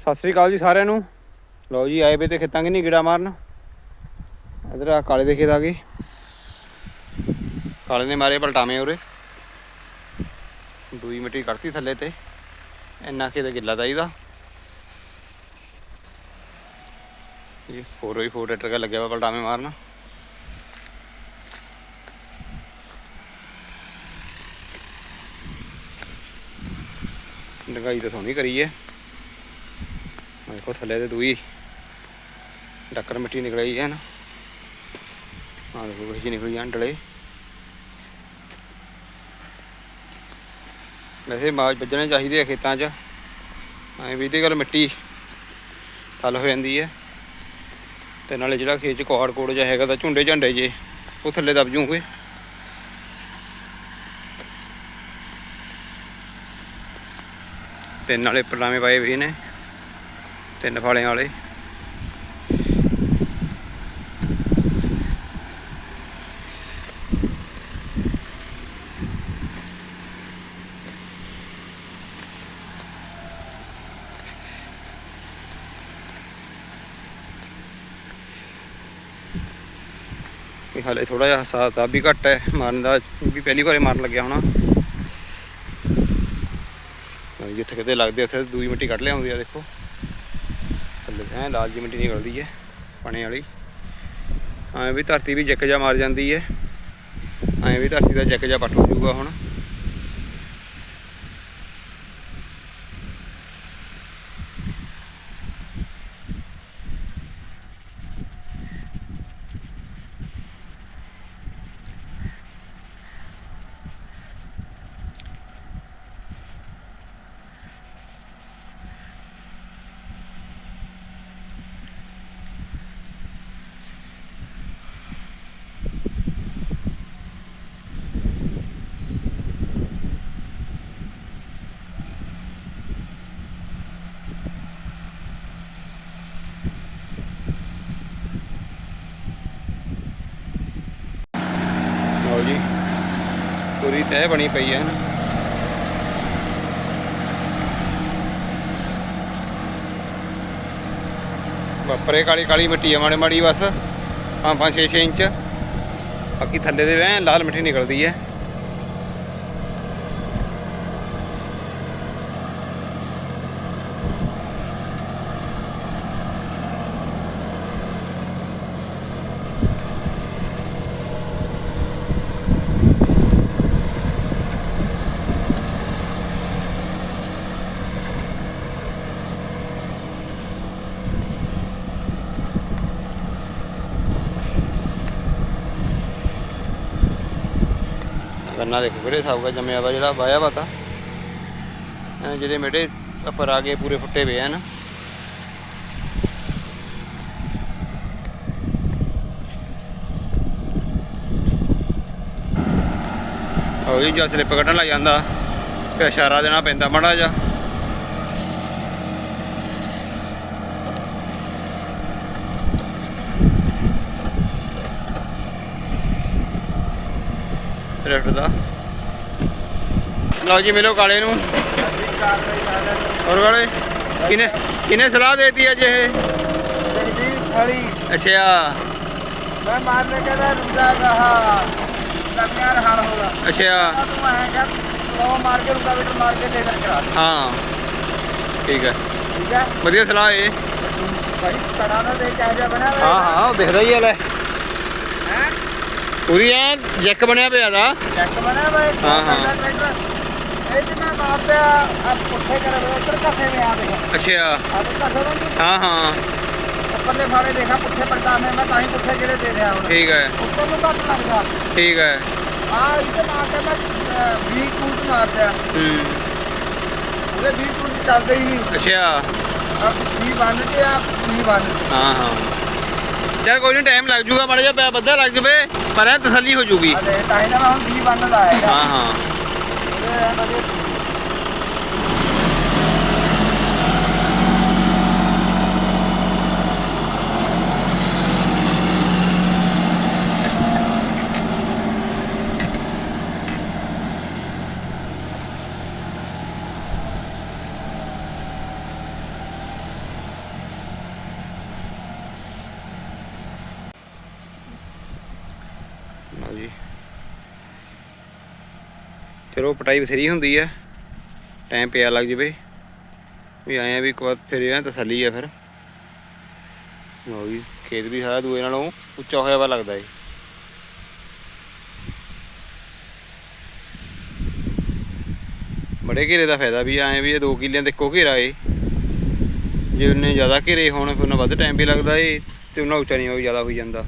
ਸਤਿ ਸ੍ਰੀ ਅਕਾਲ ਜੀ ਸਾਰਿਆਂ ਨੂੰ। ਲਓ ਜੀ, ਆਏ ਵੇ ਤੇ ਖੇਤਾਂ ਕਿ ਨਹੀਂ ਗਿੜਾ ਮਾਰਨ। ਇਧਰ ਆ ਕਾਲੇ ਦੇ ਖੇਤ ਆ ਗਏ। ਕਾਲੇ ਨੇ ਮਾਰੇ ਪਲਟਾਵੇਂ ਉਰੇ। ਦੂਈ ਮਿੱਟੀ ਕੱਢਤੀ ਥੱਲੇ ਤੇ। ਇੰਨਾ ਖੇਤ ਗਿੱਲਾ ਚਾਹੀਦਾ। ਇਹ 4x4 ਟਰੈਕਟਰ ਕਾ ਲੱਗਿਆ ਵਾ ਪਲਟਾਵੇਂ ਮਾਰਨ। ਡੰਗਾਈ ਤਾਂ ਸੋਹਣੀ ਕਰੀ ਹੈ ਦੇਖੋ ਥੱਲੇ ਤੇ ਦੂਈ ਡੱਕਰ ਮਿੱਟੀ ਨਿਕਲ ਹੈ ਨਾ। ਆਹ ਦੇਖੋ ਕਿਹੀ ਨਿਕਲੀ ਜਾਂ ਵੈਸੇ ਮਾਜ ਵੱਜਣੇ ਚਾਹੀਦੇ ਆ ਖੇਤਾਂ 'ਚ। ਐਂ ਵੀ ਤੇ ਗੱਲ ਮਿੱਟੀ ਥੱਲ ਹੋ ਜਾਂਦੀ ਹੈ। ਤੇ ਨਾਲੇ ਜਿਹੜਾ ਖੇਤ 'ਚ ਕੋੜ ਕੋੜ ਜਿਹਾ ਹੈਗਾ ਤਾਂ ਝੁੰਡੇ ਝੰਡੇ ਜੇ, ਉਹ ਥੱਲੇ ਦਬ ਜੂਗੇ। ਤੇ ਨਾਲੇ ਪਲਾਵੇਂ ਪਾਏ ਵੀ ਨੇ। ਤਿੰਨ ਫਾਲਿਆਂ ਵਾਲੇ। ਇਹ ਹਾਲੇ ਥੋੜਾ ਜਿਹਾ ਸਾਥ ਆ ਵੀ ਘੱਟ ਹੈ, ਮਾਰਨ ਦਾ ਵੀ ਪਹਿਲੀ ਵਾਰੇ ਮਾਰਨ ਲੱਗਿਆ ਹੋਣਾ। ਜਿੱਥੇ ਕਿਤੇ ਲੱਗਦੇ ਉੱਥੇ ਦੂਈ ਮਿੱਟੀ ਕੱਢ ਲਿਆਉਂਦੀ ਆ, ਦੇਖੋ। ਐ ਲਾਲ ਜੀ ਮਿੱਟੀ ਨਿਕਲਦੀ ਹੈ, ਪਾਣੀ ਵਾਲੀ। ਐਂ ਵੀ ਧਰਤੀ ਵੀ ਜੱਕ ਜਾ ਮਾਰ ਜਾਂਦੀ ਹੈ। ਐਂ ਵੀ ਧਰਤੀ ਦਾ ਜੱਕ ਜਾ ਪੱਟ ਹੋ ਜਾਊਗਾ ਹੁਣ ਲਓ ਜੀ ਪੂਰੀ ਬਣੀ ਪਈ ਹੈ। ਨਾ ਵਾਪਰੇ ਕਾਲੀ ਕਾਲੀ ਮਿੱਟੀ ਆ ਮਾੜੀ ਮਾੜੀ ਬਸ। ਪੰਜ ਪੰਜ 6 6 ਇੰਚ। ਬਾਕੀ ਥੱਲੇ ਦੇ ਐ ਲਾਲ ਮਿੱਟੀ ਨਿਕਲਦੀ ਹੈ। ਗੰਨਾ ਦੇਖੋ ਕਿਹੜੇ ਹਿਸਾਬ ਦਾ ਜੰਮਿਆ ਵਾ ਜਿਹੜਾ, ਵਾਇਆ ਵਾ ਤਾਂ। ਜਿਹੜੇ ਮੇੜੇ ਉੱਪਰ ਆ ਗਏ, ਪੂਰੇ ਫੁੱਟੇ ਪਏ ਹਨ। ਉਹ ਜੀ ਜਾਂ ਸਲਿੱਪ ਕੱਢਣ ਲੱਗ ਜਾਂਦਾ। ਤੇ ਇਸ਼ਾਰਾ ਦੇਣਾ ਪੈਂਦਾ ਮਾੜਾ ਜਿਹਾ। ਡਰਾਈਵਰ ਦਾ। ਲਓ ਜੀ ਮਿਲੋ ਕਾਲੇ ਨੂੰ। ਹੋਰ ਕਾਲੇ ਕਿਨੇ ਕਿਨੇ ਸਲਾਹ ਦੇਤੀ ਅੱਜ ਇਹ? ਖੜੀ ਅੱਛਾ। ਮੈਂ ਮਾਰਨੇ ਕਹਿੰਦਾ ਰੁਕਾ ਰਹਾ ਲੰਮਿਆ ਰਹਾਣ ਹੋਗਾ ਅੱਛਾ। ਤੂੰ ਆਇਆ ਕਰ ਲੋ ਮਾਰ ਕੇ ਰੁਕਾ ਬੇਟਰ ਮਾਰ ਕੇ ਲੈ ਕਰ ਕਰਾ ਹਾਂ। ਠੀਕ ਹੈ। ਠੀਕ ਹੈ? ਵਧੀਆ ਸਲਾਹ ਇਹ। ਭਾਈ ਕੜਾ ਦਾ ਦੇ ਕਹਿ ਜਾ ਬਣਿਆ ਹਾਂ ਹਾਂ ਉਹ ਦਿਖਦਾ ਹੀ ਹੈ ਲੈ। ਪੂਰੀ ਐ ਜੈਕ ਬਣਿਆ ਪਿਆ ਦਾ। ਚੈੱਕ ਬਣਿਆ ਭਾਈ ਹਾਂ, ਹਾਂ। ਟਰੈਕਟਰ। ਇਹ ਜਿੰਨਾ ਮਾਰਦੇ ਆ ਆ ਪੁੱਠੇ ਕਰ ਉੱਤਰ ਕੱਥੇ ਮੇ ਆ ਦੇਖ। ਅੱਛਾ। ਆ ਤੂੰ ਕੱਥੇ ਨੂੰ ਹਾਂ ਹਾਂ। ਉੱਪਰਲੇ ਫਾੜੇ ਦੇਖਾ ਪੁੱਠੇ ਪਲਟਾ ਮੈਂ ਮੈਂ ਤਾਂ ਹੀ ਪੁੱਠੇ ਜਿਹੜੇ ਦੇ ਰਿਹਾ ਹੁਣ। ਠੀਕ ਹੈ। ਉੱਪਰ ਨੂੰ ਘੱਟ ਲੱਗਦਾ ਠੀਕ ਹੈ। ਆ ਇਹਦੇ ਮਾਰ ਕੇ ਮੈਂ 20 ਕੂਟ ਮਾਰਦਾ। ਹੂੰ। ਉਹਦੇ 20 ਕੂਟ ਚੱਲਦੇ ਹੀ ਨਹੀਂ। ਅੱਛਾ। ਆ ਸੀ ਬੰਨ ਤੇ ਆ ਸੀ ਬੰਨ ਹਾਂ ਹਾਂ। ਚਲ ਕੋਈ ਨਹੀਂ ਟਾਈਮ ਲੱਗ ਜੂਗਾ ਮਾੜਾ ਜਿਹਾ ਬੱਧਾ ਲੱਗ ਜਵੇ। ਪਰ ਇਹ ਤਸੱਲੀ ਹੋ ਜੂਗੀ। ਆ ਤਾਂ ਹੀ ਨਾ ਮੈਂ ਹੁਣ 20 ਬੰਨ ਦਾ ਹਾਂ ਹਾਂ ਉਹਦੇ ਐਂ ਵਧੀਆ ਚਲੋ ਪਟਾਈ ਬਥੇਰੀ ਹੁੰਦੀ ਹੈ ਟਾਈਮ ਪਿਆ ਲੱਗ ਜਵੇ। ਵੀ ਆਏ ਆ ਵੀ ਇੱਕ ਵਾਰ ਫਿਰ ਇਹ ਤਸੱਲੀ ਆ ਫਿਰ। ਲਓ ਵੀ ਖੇਤ ਵੀ ਸਾਰਾ ਦੂਏ ਨਾਲੋਂ ਉੱਚਾ ਹੋਇਆ ਵਾ ਲੱਗਦਾ ਏ। ਬੜੇ ਘੇਰੇ ਦਾ ਫਾਇਦਾ ਵੀ ਆਏ ਵੀ ਇਹ 2 ਕਿੱਲਿਆਂ ਦੇ ਇੱਕੋ ਘੇਰਾ ਏ। ਜੇ ਉਹਨੇ ਜ਼ਿਆਦਾ ਘੇਰੇ ਹੋਣ, ਫਿਰ ਉਹਨਾਂ ਵੱਧ ਟਾਈਮ ਵੀ ਲੱਗਦਾ ਏ ਤੇ ਉਹਨਾਂ ਉੱਚਾ ਨਹੀਂ ਹੋਈ ਜ਼ਿਆਦਾ ਹੋਈ ਜਾਂਦਾ।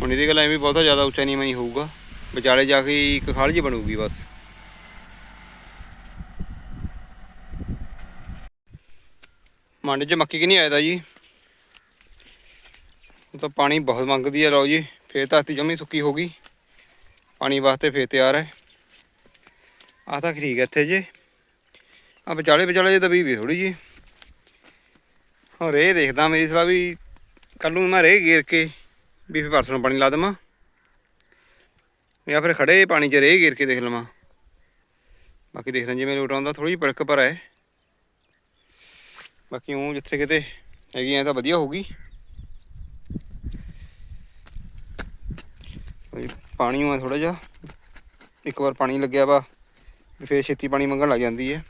ਹੁਣ ਇਹਦੀ ਗੱਲ ਐਵੇਂ ਬਹੁਤਾ ਜ਼ਿਆਦਾ ਉੱਚਾ ਨਹੀਂ ਨਹੀਂ ਹੋਊਗਾ। ਵਿਚਾਲੇ ਜਾ ਕੇ ਇੱਕ ਖਾਲ ਜੀ ਬਣੂਗੀ ਬਸ। ਮੰਡ 'ਚ ਮੱਕੀ ਕਿ ਨਹੀਂ ਆਇਦਾ ਜੀ? ਉਹ ਤਾਂ ਪਾਣੀ ਬਹੁਤ ਮੰਗਦੀ ਹੈ ਲਓ ਜੀ, ਫੇਰ ਧਰਤੀ ਜਮੀ ਸੁੱਕੀ ਹੋ ਗਈ। ਪਾਣੀ ਵਾਸਤੇ ਫੇਰ ਤਿਆਰ ਹੈ। ਆਹ ਤਾਂ ਠੀਕ ਹੈ ਇੱਥੇ ਜੇ। ਆ ਵਿਚਾਲੇ ਵਿਚਾਲੇ ਜੇ ਦਬੀ ਵੀ ਥੋੜੀ ਜੀ। ਹੋਰ ਇਹ ਦੇਖਦਾ, ਮੇਰੀ ਸਲਾਹ ਵੀ ਕੱਲ ਨੂੰ ਮੈਂ ਰੇ ਗੇਰ ਕੇ ਵੀ ਫਿਰ ਪਰਸੋਂ ਪਾਣੀ ਲਾ ਦੇਵਾਂ। ਜਾਂ ਫਿਰ ਖੜੇ ਪਾਣੀ 'ਚ ਰੇਹ ਗੇਰ ਕੇ ਦੇਖ ਲਵਾਂ। ਬਾਕੀ ਦੇਖਦਾ ਜਿਵੇਂ ਲੋਟ ਆਉਂਦਾ ਥੋੜੀ ਪੜਕ ਪਰ ਹੈ। ਬਾਕੀ ਉਹ ਜਿੱਥੇ ਕਿਤੇ ਹੈਗੀ ਐ ਤਾਂ ਵਧੀਆ ਹੋਊਗੀ। ਪਾਣੀ ਹੋਆ ਥੋੜਾ ਜਿਹਾ। ਇੱਕ ਵਾਰ ਪਾਣੀ ਲੱਗਿਆ ਵਾ ਵੀ, ਫੇਰ ਛੇਤੀ ਪਾਣੀ ਮੰਗਣ ਲੱਗ ਜਾਂਦੀ ਹੈ।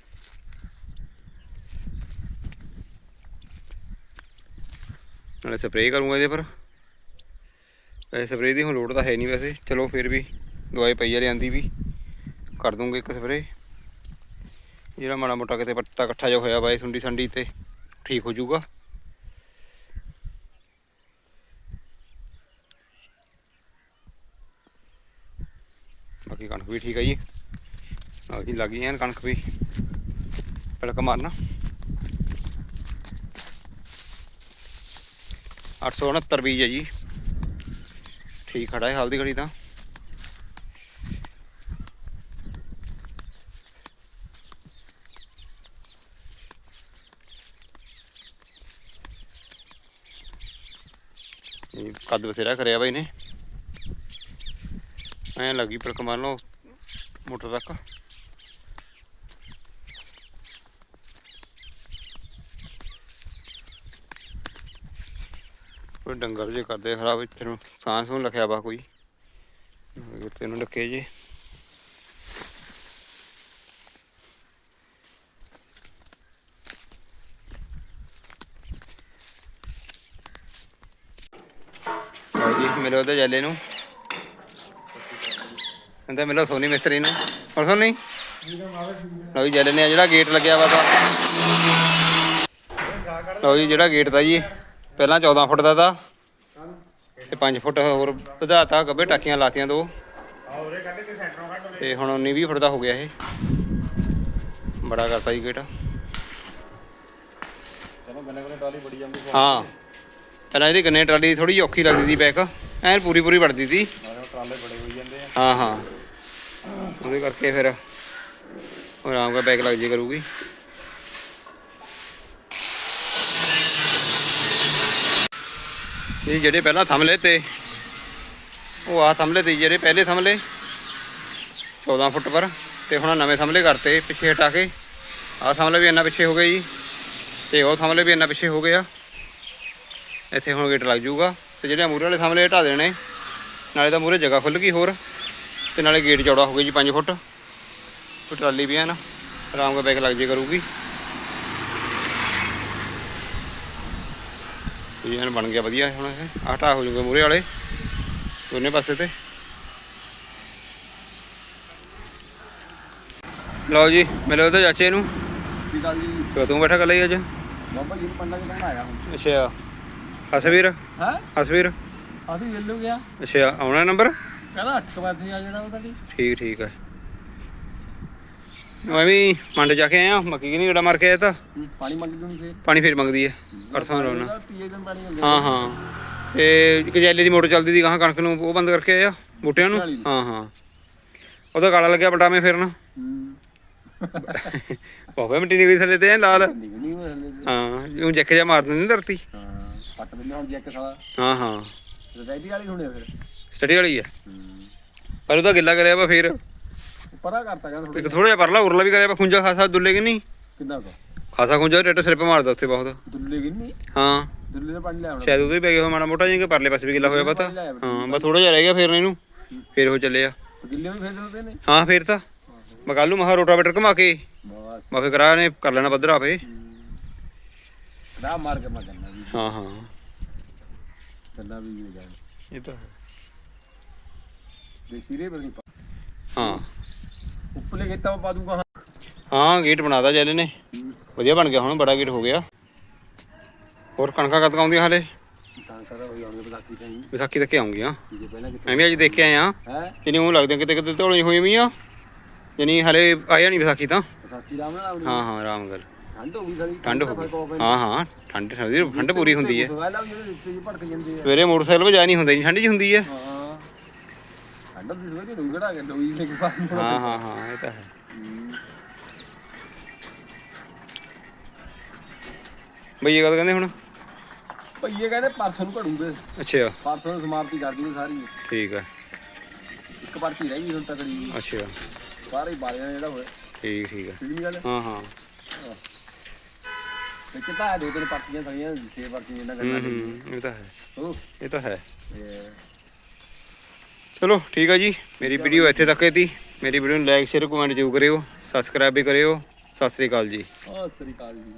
ਨਾਲੇ ਸਪਰੇਅ ਕਰੂੰਗਾ ਇਹਦੇ ਪਰ। ਵੈਸੇ ਸਪਰੇਅ ਦੀ ਹੁਣ ਲੋੜ ਤਾਂ ਹੈ ਨਹੀਂ ਵੈਸੇ। ਚਲੋ ਫਿਰ ਵੀ ਦਵਾਈ ਪਈ ਆ ਲਿਆਂਦੀ ਵੀ। ਕਰ ਦੂੰਗੇ ਇੱਕ ਸਪਰੇ ਜਿਹੜਾ ਮਾੜਾ ਮੋਟਾ ਕਿਤੇ ਪੱਤਾ ਇਕੱਠਾ ਜਿਹਾ ਹੋਇਆ ਵਾ ਇਹ ਸੁੰਡੀ ਸੰਡੀ ਤੇ ਠੀਕ ਹੋ ਜਾਊਗਾ। ਬਾਕੀ ਕਣਕ ਵੀ ਠੀਕ ਹੈ ਜੀ। ਲਓ ਜੀ ਲੱਗ ਗਈ ਐਨ ਕਣਕ ਵੀ। ਪਲਕ ਮਾਰਨਾ। 869 ਬੀਜ ਹੈ ਜੀ। ਠੀਕ ਖੜਾ ਹੈ ਹਾਲ ਦੀ ਘੜੀ ਤਾਂ। ਇਹ ਕੱਦ ਬਥੇਰਾ ਕਰਿਆ ਬਾਈ ਨੇ। ਐ ਲੱਗੀ ਪਰ ਕਮਾਲ ਲੋ ਮੋਟਰ ਤੱਕ। ਕੋਈ ਡੰਗਰ ਜੇ ਕਰਦੇ ਖਰਾਬ ਇੱਥੇ ਨੂੰ ਸਾਂਸ ਨੂੰ ਲਿਖਿਆ ਵਾ ਕੋਈ। ਤੈਨੂੰ ਰੱਖੇ ਜੇ। ਮਿਲੋ ਤੇ ਜੱਲੇ ਨੂੰ। ਕਹਿੰਦਾ ਮਿਲੋ ਸੋਨੀ ਮਿਸਤਰੀ ਨੂੰ। ਹੋਰ ਸੋਨੀ? ਲਓ ਜੀ ਜੱਲੇ ਨੇ ਜਿਹੜਾ ਗੇਟ ਲੱਗਿਆ ਵਾ ਤਾਂ ਲਓ ਜੀ ਜਿਹੜਾ ਗੇਟ ਦਾ ਜੀ। ਪਹਿਲਾਂ 14 ਫੁੱਟ ਦਾ ਤਾ। ਤੇ 5 ਫੁੱਟ ਹੋਰ ਵਧਾਤਾ ਗੱਬੇ ਟਾਕੀਆਂ ਲਾਤੀਆਂ ਦੋ। ਤੇ ਹੁਣ 19 20 ਫੁੱਟ ਦਾ ਹੋ ਗਿਆ ਇਹ। ਬੜਾ ਕਰਤਾ ਜੀ ਗੇਟ ਚਲੋ ਗੰਨੇ ਗੰਨੇ ਟਾਲੀ ਬੜੀ ਜਾਂਦੀ ਹਾਂ। ਪਹਿਲਾਂ ਇਹਦੀ ਗੰਨੇ ਟਰਾਲੀ ਥੋੜੀ ਔਖੀ ਲੱਗਦੀ ਸੀ ਬੈਕ ਐਨ ਪੂਰੀ ਪੂਰੀ ਵੜਦੀ ਸੀ। ਨਾਲੇ ਟਰਾਲੇ ਬੜੇ ਹੋਈ ਜਾਂਦੇ ਆ। ਹਾਂ ਹਾਂ। ਉਹਦੇ ਕਰਕੇ ਫਿਰ ਆਰਾਮ ਨਾਲ ਬੈਕ ਲੱਗ ਜੇ ਕਰੂਗੀ। ਇਹ ਜਿਹੜੇ ਪਹਿਲਾਂ ਥੰਮਲੇ ਤੇ ਉਹ ਆ ਥੰਮਲੇ ਤੇ ਜਿਹੜੇ ਪਹਿਲੇ ਥੰਮਲੇ 14 ਫੁੱਟ ਪਰ ਤੇ ਹੁਣ ਨਵੇਂ ਥੰਮਲੇ ਕਰਤੇ ਪਿੱਛੇ ਹਟਾ ਕੇ। ਆਹ ਥੰਮਲੇ ਵੀ ਇੰਨਾ ਪਿੱਛੇ ਹੋ ਗਏ ਜੀ ਤੇ ਉਹ ਥੰਮਲੇ ਵੀ ਇੰਨਾ ਪਿੱਛੇ ਹੋ ਗਏ ਆ। ਇੱਥੇ ਹੁਣ ਗੇਟ ਲੱਗ ਜਾਊਗਾ। ਤੇ ਜਿਹੜੇ ਮੂਰੇ ਵਾਲੇ ਥੰਮਲੇ ਹਟਾ ਦੇਣੇ ਨਾਲੇ ਤਾਂ ਮੂਰੇ ਜਗ੍ਹਾ ਖੁੱਲ ਗਈ ਹੋਰ ਤੇ ਨਾਲੇ ਗੇਟ ਚੌੜਾ ਹੋ ਗਿਆ ਜੀ 5 ਫੁੱਟ। ਤੇ ਟਰਾਲੀ ਵੀ ਹੈ ਨਾ ਆਰਾਮ ਨਾਲ ਬੈਕ ਲੱਗ ਜੇ ਕਰੂਗੀ। ਇਹ ਐਨ ਬਣ ਗਿਆ ਵਧੀਆ ਹੁਣ ਇਹ ਆਟਾ ਹੋ ਜਾਊਗਾ ਮੂਰੇ ਵਾਲੇ ਦੋਨੇ ਪਾਸੇ ਤੇ। ਲਓ ਜੀ ਮਿਲੋ ਉਹਦੇ ਚਾਚੇ ਨੂੰ। ਕੀ ਗੱਲ ਜੀ? ਤੇ ਬੈਠਾ ਕੱਲਾ ਹੀ ਅੱਜ? ਬਾਬਾ ਜੀ ਪੰਡਾ ਕਿਦਾਂ ਆਇਆ ਹੁਣ। ਅੱਛਾ। ਹਸਵੀਰ? ਹੈ? ਹਸਵੀਰ? ਅਸੀਂ ਜੱਲੂ ਗਿਆ। ਅੱਛਾ ਆਉਣਾ ਨੰਬਰ? ਕਹਿੰਦਾ 8 ਵਜੇ ਆ ਜਾਣਾ ਉਹਦਾ ਜੀ। ਠੀਕ ਠੀਕ ਹੈ ਮੈਂ ਵੀ ਮੰਡ ਜਾ ਕੇ ਆਇਆ ਮੱਕੀ ਕਿ ਨਹੀਂ ਗੜਾ ਮਾਰ ਕੇ ਆਇਆ ਤਾਂ? ਪਾਣੀ ਮੰਗ ਜੂਣੀ ਫੇਰ। ਪਾਣੀ ਫੇਰ ਮੰਗਦੀ ਹੈ ਪਰਸੋਂ ਰੋਣਾ। ਹਾਂ ਹਾਂ। ਤੇ ਕਜੈਲੇ ਦੀ ਮੋਟਰ ਚੱਲਦੀ ਦੀ ਗਾਹਾਂ ਕਣਕ ਨੂੰ ਉਹ ਬੰਦ ਕਰਕੇ ਆਇਆ ਬੂਟਿਆਂ ਨੂੰ? ਵਾਲੀ। ਹਾਂ ਹਾਂ। ਉਹਦਾ ਕਾਲਾ ਲੱਗਿਆ ਪਟਾਵੇਂ ਫਿਰਨ। ਭਾਵੇਂ ਮਿੱਟੀ ਨਿਕਲੀ ਥੱਲੇ ਤੇ ਲਾਲ। ਹਾਂ ਉਹ ਜੱਕ ਜਾ ਮਾਰ ਦਿੰਦੀ ਧਰਤੀ। ਹਾਂ। ਪੱਟ ਦਿੰਦੇ ਹੁਣ ਜੈਕ ਸਾਲਾ। ਹਾਂ ਹਾਂ। ਰੈਡੀ ਵਾਲੀ ਹੋਣੀ ਆ ਫਿਰ। ਸਟੱਡੀ ਵਾਲੀ ਹੈ ਹੂੰ। ਪਰ ਉਹਦਾ ਗਿੱਲਾ ਕਰਿਆ ਵਾ ਫੇਰ। ਪਰਾ ਕਰਤਾ ਕਹਿੰਦਾ ਥੋੜਾ ਇੱਕ ਥੋੜਾ ਜਿਹਾ ਪਰਲਾ ਉਰਲਾ ਵੀ ਕਰਿਆ ਵਾ ਖੁੰਜਾ ਖਾਸਾ ਦੁੱਲੇ ਕਿ ਨਹੀਂ? ਕਿੰਨਾ ਕੋ ਖਾਸਾ ਖੁੰਜਾ ਰੇਟ ਸਿਰ ਪੇ ਮਾਰਦਾ ਉੱਥੇ ਬਹੁਤ। ਦੁੱਲੇ ਕਿੰਨੀ ਹਾਂ। ਦੁੱਲੇ ਦਾ ਪਾਣੀ ਲੈ ਆਉਣਾ। ਸ਼ਾਇਦ ਉਹਦੇ ਹੀ ਪੈ ਗਿਆ ਹੋਇਆ ਮਾੜਾ ਮੋਟਾ ਜਿਹਾ ਕਿ ਪਰਲੇ ਪਾਸੇ ਵੀ ਗਿੱਲਾ ਹੋਇਆ ਪਤਾ ਹਾਂ ਬਸ ਥੋੜਾ ਜਿਹਾ ਰਹਿ ਗਿਆ ਫੇਰ ਇਹਨੂੰ। ਫੇਰ ਉਹ ਚੱਲਿਆ ਗਿੱਲੇ ਵੀ ਫੇਰ ਦਿੰਦੇ ਨੇ। ਹਾਂ ਫੇਰ ਤਾਂ। ਮੈਂ ਕੱਲ ਨੂੰ ਮਹਾ ਰੋਟਾਵੇਟਰ ਘੁਮਾ ਕੇ ਬਸ। ਮੈਂ ਫਿਰ ਕਰਾ ਨੇ ਕਰ ਲੈਣਾ ਪੱਧਰ ਆਪੇ। ਰਾਹ ਮਾਰ ਕੇ ਮੈਂ ਹਾਂ ਹਾਂ। ਕਰਨਾ ਵੀ ਹੋ ਜਾਏ ਇਹ ਤਾਂ ਹੈ। ਦੇਸੀ ਰੇ ਬਦਲੀ ਹਾਂ। ਉੱਪਰਲੇ ਖੇਤਾਂ ਮੈਂ ਪਾ ਦੂੰਗਾ ਹਾਂ। ਗੇਟ ਬਣਾਦਾ ਜੈਲੇ ਨੇ। ਵਧੀਆ ਬਣ ਗਿਆ ਹੁਣ ਬੜਾ ਗੇਟ ਹੋ ਗਿਆ। ਹੋਰ ਕਣਕਾਂ ਕਦ ਆਉਂਦੀਆਂ ਹਾਲੇ? ਤਾਂ ਸਾਰਾ ਹੋ ਜਾਣਗੇ ਬਦਾਤੀ ਕਹੀਂ ਵਿਸਾਖੀ ਤੱਕ ਆਉਂਗੀਆਂ। ਜੇ ਪਹਿਲਾਂ ਕਿਤੇ ਮੈਂ ਵੀ ਅੱਜ ਦੇਖ ਕੇ ਆਇਆ। ਹੈ? ਜਿਨੀ ਉਹ ਲੱਗਦੇ ਕਿਤੇ ਕਿਤੇ ਧੋਲੀ ਹੋਈ ਵੀ ਆ। ਜਨੀ ਹਲੇ ਆਇਆ ਨਹੀਂ ਵਿਸਾਖੀ ਤਾਂ। ਬਦਾਤੀ ਰਾਮ ਨਾਲ ਆਉਣੀ ਹਾਂ ਹਾਂ ਆਰਾਮ ਗੱਲ। ਠੰਡ ਹੋ ਗਈ ਸਾਰੀ ਠੰਡ ਹੋ ਗਈ। ਹਾਂ ਹਾਂ ਠੰਡ ਠੰਡ ਠੰਡ ਪੂਰੀ ਹੁੰਦੀ ਹੈ। ਪਹਿਲਾਂ ਵੀ ਜਿਹੜੇ ਰਿਸ਼ਤੇ ਜੀ ਭੜਕ ਜਾਂਦੇ ਆ। ਸਵੇਰੇ ਮੋਟਰਸਾਈਕਲ 'ਤੇ ਜਾ ਨਹੀਂ ਹੁੰਦਾ ਜੀ ਠੰਡ 'ਚ ਹੁੰਦੀ ਹੈ। ਹਾਂ। ਠੰਡ ਦੀ ਸਵੇਰੇ ਰੋਈ ਘੜਾ ਕੇ ਲੋਈ ਲੈ ਕੇ ਪਾਣੀ ਹਾਂ ਹਾਂ ਹਾਂ ਇਹ ਤਾਂ ਹੈ। ਬਈ ਇਹ ਗੱਲ ਕਹਿੰਦੇ ਹੁਣ? ਭਈਏ ਕਹਿੰਦੇ ਪਰਸੋਂ ਨੂੰ ਘੜੂਗੇ। ਅੱਛਾ। ਪਰਸੋਂ ਨੂੰ ਸਮਾਪਤੀ ਕਰ ਦੂਗੇ ਸਾਰੀ। ਠੀਕ ਹੈ। ਇੱਕ ਪਰਚੀ ਰਹਿ ਗਈ ਹੁਣ ਤੱਕ ਦੀ ਅੱਛਾ। ਸਾਰੇ ਬਾਲਿਆਂ ਜਿਹੜਾ ਹੋਇਆ। ਠੀਕ ਠੀਕ ਹੈ। ਠੀਕ ਨਹੀਂ ਗੱਲ ਹਾਂ। ਹਾਂ। ਵਿੱਚ ਤਾਂ ਦੋ ਤਿੰਨ ਪਰਚੀਆਂ ਥਲੀਆਂ ਛੇ ਪਰਚੀਆਂ ਇਹਨਾਂ ਹੂੰ ਕਰਨਾ ਹੂੰ ਇਹ ਤਾਂ ਹੈ। ਉਹ ਇਹ ਤਾਂ ਹੈ। ਇਹ ਚਲੋ ਠੀਕ ਆ ਜੀ। ਮੇਰੀ ਵੀਡੀਓ ਇੱਥੇ ਤੱਕ ਸੀ ਮੇਰੀ ਵੀਡੀਓ ਨੂੰ ਲਾਈਕ ਸ਼ੇਅਰ ਕਮੈਂਟ ਜ਼ਰੂਰ ਕਰਿਓ। ਸਬਸਕ੍ਰਾਈਬ ਵੀ ਕਰਿਓ। ਸਤਿ ਸ੍ਰੀ ਅਕਾਲ ਜੀ। ਸਤਿ ਸ੍ਰੀ ਅਕਾਲ ਜੀ।